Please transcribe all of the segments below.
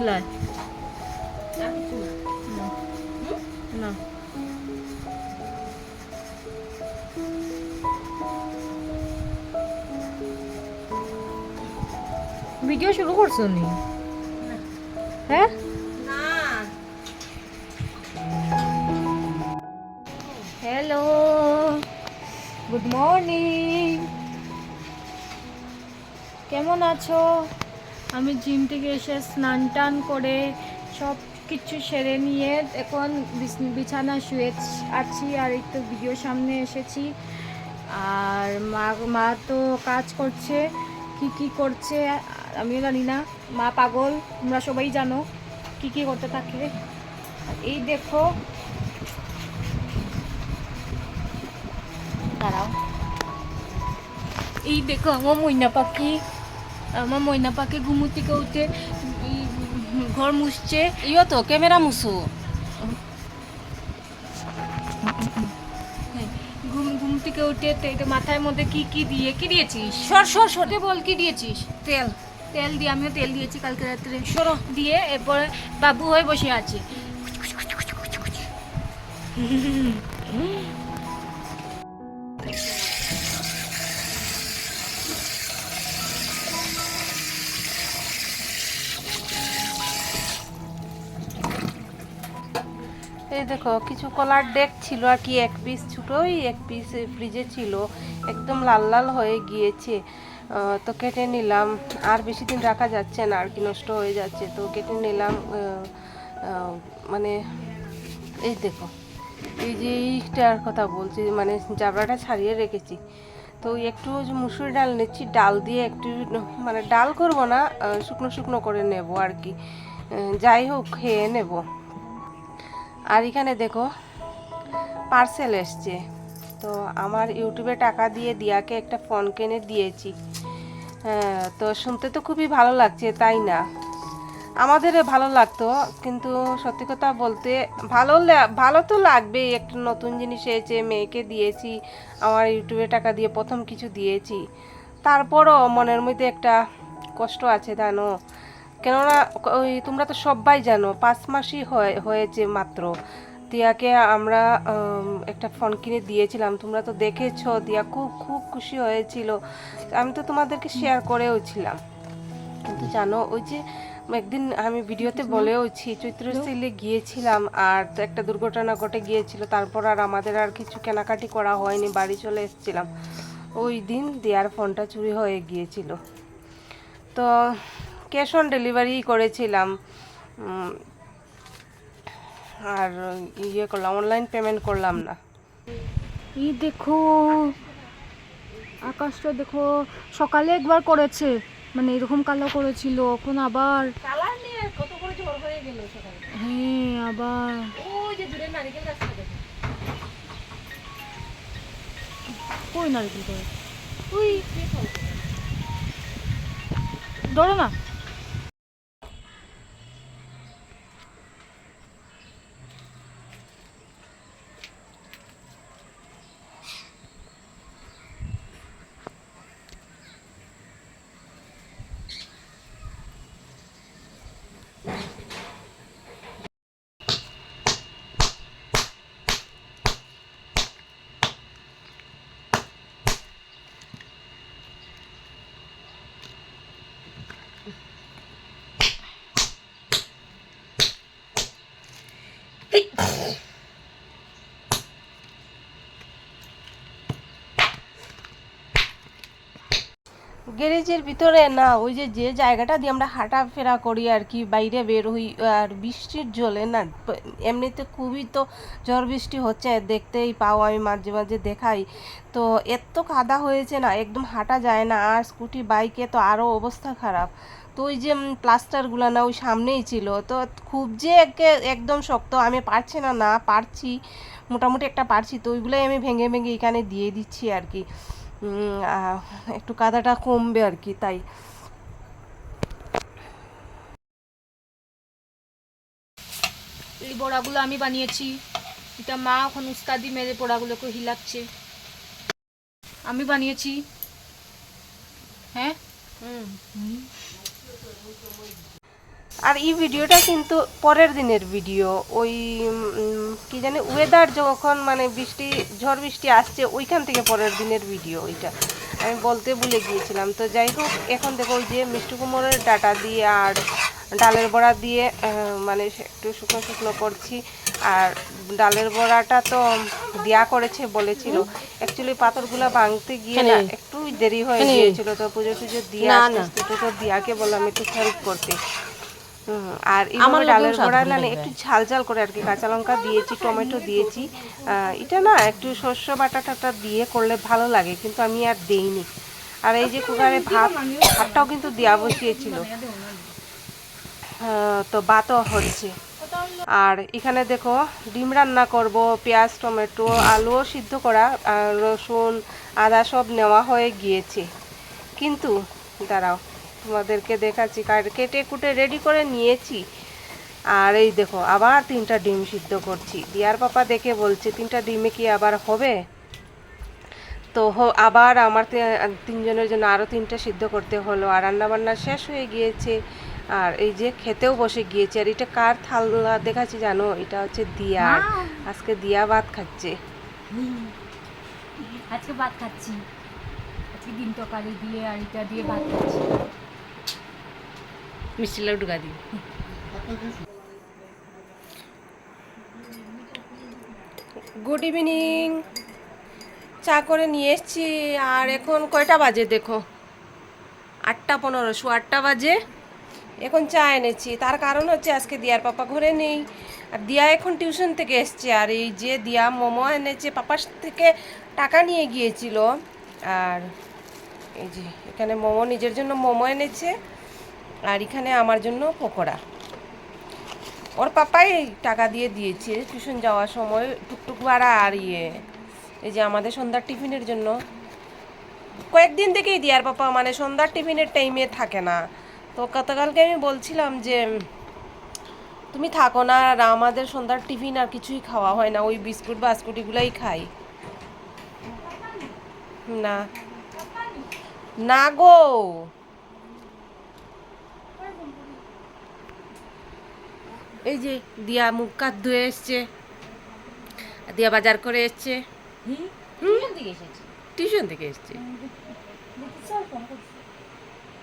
না না। ভিডিও শুরু করছ নি? হ্যাঁ? হ্যালো গুড মর্নিং কেমন আছো? আমি জিম থেকে এসে স্নান টান করে সব কিছু সেরে নিয়ে এখন বিছানা শুয়ে আছি আর একটু ভিডিও সামনে এসেছি। আর মা মা তো কাজ করছে, কি কি করছে আমিও জানি না। মা পাগল, তোমরা সবাই জানো কি কি করতে থাকে। এই দেখো। দাঁড়াও। এই দেখো আমার ময়না পাখি। আমার ময়না পাখি ঘুমু থেকে উঠে ঘর মুছছে। ইয়ো তো ক্যামেরা মুসো ঘুম ঘুম থেকে উঠে এটা মাথার মধ্যে কি কি দিয়ে কি দিয়েছিস? সর সর সর। সরে বল কি দিয়েছিস? তেল। তেল দিয়ে আমিও তেল দিয়েছি কালকে রাত্রে। সরো দিয়ে এরপরে বাবু হয়ে বসে আছে। এই দেখো, কিছু কলার ডেক ছিল আর কি, এক পিস ছোটোই এক পিস ফ্রিজে ছিল, একদম লাল লাল হয়ে গিয়েছে। তো কেটে নিলাম, আর বেশি দিন রাখা যাচ্ছে না, আর কি নষ্ট হয়ে যাচ্ছে। তো কেটে নিলাম মানে এই দেখো, এই যে এইটার কথা বলছি মানে জাবড়াটা ছাড়িয়ে রেখেছি। তো একটু মুসুর ডাল নিচ্ছি, ডাল দিয়ে একটু মানে ডাল করব না শুকনো শুকনো করে নেব আর কি। যাই হোক, খেয়ে নেব। আর এখানে দেখো পার্সেল এসছে। তো আমার ইউটিউবে টাকা দিয়ে দিয়াকে একটা ফোন কিনে দিয়েছি। হ্যাঁ, তো শুনতে তো খুবই ভালো লাগছে তাই না? আমাদের ভালো লাগতো কিন্তু সত্যি কথা বলতে ভালো ভালো তো লাগবেই। একটা নতুন জিনিস এসেছে মেয়েকে দিয়েছি আমার ইউটিউবে টাকা দিয়ে প্রথম কিছু দিয়েছি। তারপরও মনের মধ্যে একটা কষ্ট আছে জানো? কেননা ওই তোমরা তো সবাই জানো পাঁচ মাসই হয়ে হয়েছে মাত্র। দিয়াকে আমরা একটা ফোন কিনে দিয়েছিলাম তোমরা তো দেখেছ দিয়া খুব খুব খুশি হয়েছিল। আমি তো তোমাদেরকে শেয়ার করেও ছিলাম। কিন্তু জানো ওই যে একদিন আমি ভিডিওতে বলেওছি চৈত্র সেলে গিয়েছিলাম আর তো একটা দুর্ঘটনা ঘটে গিয়েছিল তারপর আর আমাদের আর কিছু কেনাকাটি করা হয়নি বাড়ি চলে এসেছিলাম। ওই দিন দেয়ার ফোনটা চুরি হয়ে গিয়েছিল। তো ক্যাশ অন ডেলিভারি করেছিলাম। আর ইয়ে করলাম অনলাইন পেমেন্ট করলাম না। এই দেখো আকাশটা দেখো সকালে একবার করেছে। মানে এরকম কালো করেছিল এখন আবার কালার নিয়ে কত করে ঝড় হয়ে গেল সকালে। হ্যাঁ আবার ওই যে দূরে নারিকেল গাছটা দেখো। কই নারকেল করে উই ধরো না। গ্যারেজের ভিতরে না, ওই যে যে জায়গাটা দিয়ে আমরা হাঁটাফেরা করি আর কি, বাইরে বের হই, আর বৃষ্টির জলে না, এমনিতে খুবই তো ঝড় বৃষ্টি হচ্ছে, দেখতেই পাও আমি মাঝে মাঝে দেখাই। তো এত কাদা হয়েছে না, একদম হাঁটা যায় না, আর স্কুটি, বাইকে তো আরও অবস্থা খারাপ। তো ওই যে প্লাস্টারগুলো না ওই সামনেই ছিল, তো খুব যে একে- একদম শক্ত, আমি পারছি না না পারছি, মোটামুটি একটা পারছি, তো ওইগুলোই আমি ভেঙে ভেঙে এখানে দিয়ে দিচ্ছি আর কি। একটু কাদাটা কমবে আর কি তাই। এই বড়াগুলো আমি বানিয়েছি। এটা মা এখন উস্তাদি মেরে পোড়াগুলোকে হিলাচ্ছে। আমি বানিয়েছি। হ্যাঁ? আর এই ভিডিওটা কিন্তু পরের দিনের ভিডিও। ওই কি জানি ওয়েদার যখন মানে বৃষ্টি ঝড় বৃষ্টি আসছে ওইখান থেকে পরের দিনের ভিডিও ওইটা। আমি বলতে ভুলে গিয়েছিলাম। তো যাই হোক এখন দেখো ওই যে মিষ্টি কুমড়োর ডাটা দিয়ে আর ডালের বড়া দিয়ে মানে একটু শুকনো শুকনো করছি। আর ডালের বড়াটা তো দেয়া করেছে বলেছিল। অ্যাকচুয়ালি পাথরগুলা ভাঙতে গিয়ে না একটু দেরি হয়ে গিয়েছিল। তো পুজো টুজো দিয়ে তো দিয়াকে বললাম একটু হেল্প করতে। আর এইভাবে ডালের বড়া না একটু ঝাল ঝাল করে আর কি কাঁচা লঙ্কা দিয়েছি টমেটো দিয়েছি এটা না একটু শস্য বাটা টাটা দিয়ে করলে ভালো লাগে কিন্তু আমি আর দেইনি। আর এই যে কুকারে ভাত ভাতটাও কিন্তু দেওয়া বসিয়েছিল। তো ভাতও হচ্ছে। আর এখানে দেখো ডিম রান্না করব পেঁয়াজ টমেটো আলুও সিদ্ধ করা রসুন আদা সব নেওয়া হয়ে গিয়েছে। কিন্তু দাঁড়াও তোমাদেরকে দেখাচ্ছি। কাট- কেটে কুটে রেডি করে নিয়েছি। আর এই দেখো আবার তিনটা ডিম সিদ্ধ করছি। দিয়ার পাপা দেখে বলছে তিনটা ডিমে কি আবার হবে? তো আবার আমার তিনজনের জন্য আরও তিনটা সিদ্ধ করতে হলো। আর রান্নাবান্না শেষ হয়ে গিয়েছে। আর এই যে খেতেও বসে গিয়েছে। আর এটা কার থালা দেখাচ্ছি জানো? এটা হচ্ছে দিয়া। আজকে দিয়া ভাত খাচ্ছে। আজকে ভাত খাচ্ছি। আজকে ডিম তরকারি দিয়ে আর এটা দিয়ে ভাত খাচ্ছি। মিষ্টি লাউ ঢুকা দিই গুড ইভিনিং চা করে নিয়ে এসছি, আর এখন কয়টা বাজে দেখো? আটটা পনেরো, শো আটটা বাজে। এখন চা এনেছি, তার কারণ হচ্ছে আজকে দিয়ার পাপা ঘরে নেই। আর দিয়া এখন টিউশন থেকে এসছে, আর এই যে দিয়া মোমো এনেছে, পাপার থেকে টাকা নিয়ে গিয়েছিল। আর এই যে, এখানে মোমো নিজের জন্য মোমো এনেছে। আর এখানে আমার জন্য পকোড়া। ওর পাপাই টাকা দিয়ে দিয়েছে টিউশন যাওয়ার সময়, টুকটুক ভাড়া আর ইয়ে। এই যে আমাদের সন্ধ্যার টিফিনের জন্য। কয়েকদিন থেকেই দিয়ার পাপা মানে সন্ধ্যার টিফিনের টাইমে থাকে না। তো গতকালকে আমি বলছিলাম যে, তুমি থাকো না, আর আমাদের সন্ধ্যার টিফিন আর কিছুই খাওয়া হয় না। ওই বিস্কুট, বাস্কুট এগুলাই খাই। না। না গো। এই যে দিয়া মুখ কাত ধুয়ে এসছে দিয়া বাজার করে এসছে। টিউশন থেকে এসছে?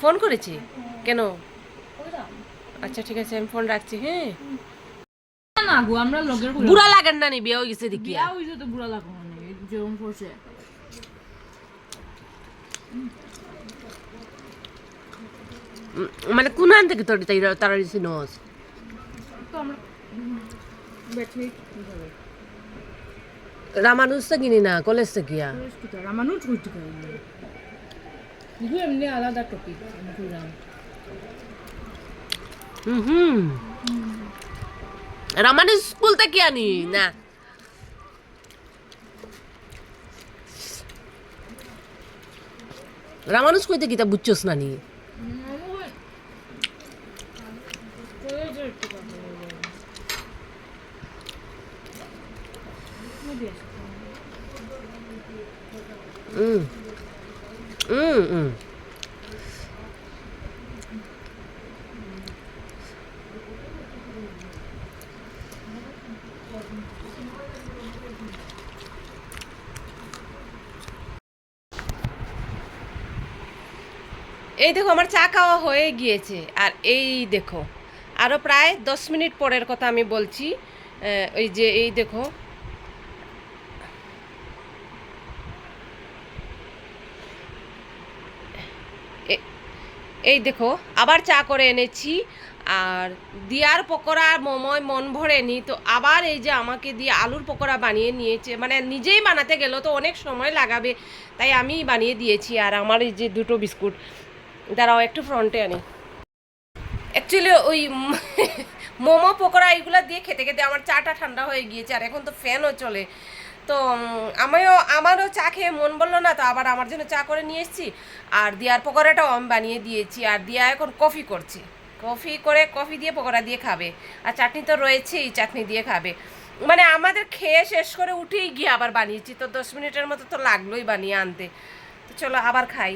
ফোন করেছি। কেন? আচ্ছা ঠিক আছে আমি ফোন রাখছি হ্যাঁ। বুড়া লাগেন না নি বিয়ে হয়ে গেছে দেখি। বুড়া লাগো মানে যেরকম করছে। মানে কোনখান থেকে তোর তারা নস তো আমরা ব্যাটারি রামানুজ থেকে কিনি না কলেজ থেকে গিয়া। রামানুজ পারি এগুলো এমনি আলাদা টপিক হুম হুম। রামানুজ স্কুল থেকে আনি না। রামানুজ কইতে গীতা বুঝছস না নি? হুম হুম হুম এই দেখো, আমার চা খাওয়া হয়ে গিয়েছে। আর এই দেখো আরও প্রায় দশ মিনিট পরের কথা আমি বলছি ওই যে এই দেখো এই দেখো, আবার চা করে এনেছি, আর দিয়ার পকোড়া মোময় মন ভরেনি, তো আবার এই যে আমাকে দিয়ে আলুর পকোড়া বানিয়ে নিয়েছে মানে নিজেই বানাতে গেল, তো অনেক সময় লাগাবে, তাই আমিই বানিয়ে দিয়েছি, আর আমার এই যে দুটো বিস্কুট, দাঁড়াও একটু ফ্রন্টে আনি। অ্যাকচুয়ালি ওই মোমো, পকোড়া এইগুলো দিয়ে খেতে খেতে আমার চাটা ঠান্ডা হয়ে গিয়েছে, আর এখন তো ফ্যানও চলে। তো আমিও আমারও চা খেয়ে মন বলল না, তো আবার আমার জন্য চা করে নিয়ে এসেছি। আর দিয়ার পকোড়াটাও আমি বানিয়ে দিয়েছি, আর দিয়া এখন কফি করছি। কফি করে, কফি দিয়ে পকোড়া দিয়ে খাবে। আর চাটনি তো রয়েছেই, চাটনি দিয়ে খাবে। মানে আমাদের খেয়ে শেষ করে উঠেই গিয়ে আবার বানিয়েছি, তো দশ মিনিটের মতো তো লাগলোই বানিয়ে আনতে। তো চলো আবার খাই।